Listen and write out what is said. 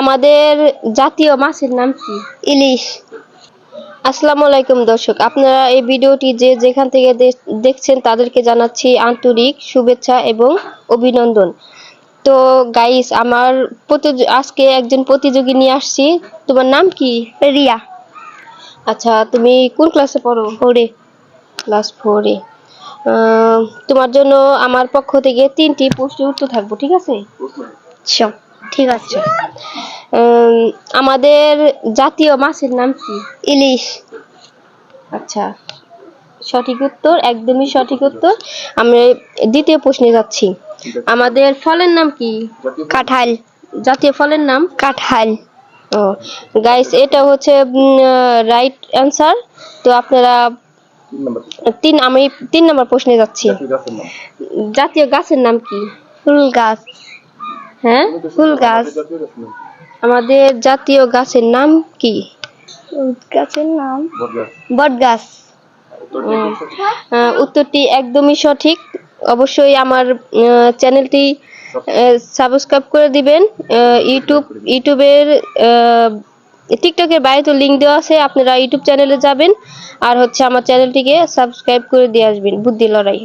আমাদের জাতীয় মাছের নাম কি? ইলিশ। আসসালামু আলাইকুম দর্শক আপনারা এই ভিডিওটি যে যেখান থেকে দেখছেন তাদেরকে জানাচ্ছি আন্তরিক শুভেচ্ছা এবং অভিনন্দন। তো গাইস আমার আজকে একজন প্রতিযোগী নিয়ে আসছি। তোমার নাম কি? রিয়া। আচ্ছা তুমি কোন ক্লাসে পড়ো? ফোরে ক্লাস ফোরে তোমার জন্য আমার পক্ষ থেকে তিনটি প্রশ্নের উত্তর থাকব ঠিক আছে? ঠিক আছে। আমাদের জাতীয় মাছের নাম কি? ইলিশ। আচ্ছা সঠিক উত্তর একদমই সঠিক উত্তর। আমি দ্বিতীয় প্রশ্নে যাচ্ছি। আমাদের ফলের নাম কি? কাঁঠাল। জাতীয় ফলের নাম? কাঁঠাল। ও গাইস এটা হচ্ছে রাইট অ্যান্সার তো আপনারা তিন আমি তিন নম্বর প্রশ্নে যাচ্ছি। জাতীয় গাছের নাম। কি? ফুল গাছ। হ্যাঁ? ফুল গাছ। আমাদের জাতীয় গাছের নাম কি? গাছের নাম? বট গাছ উত্তরটি একদমই সঠিক। অবশ্যই আমার চ্যানেলটি সাবস্ক্রাইব করে দিবেন। ইউটিউব ইউটিউবের টিকটকের বাইরে তো লিঙ্ক দেওয়া আছে আপনারা ইউটিউব চ্যানেলে যাবেন। আর হচ্ছে আমার চ্যানেলটিকে সাবস্ক্রাইব করে দিয়ে আসবেন বুদ্ধি লড়াই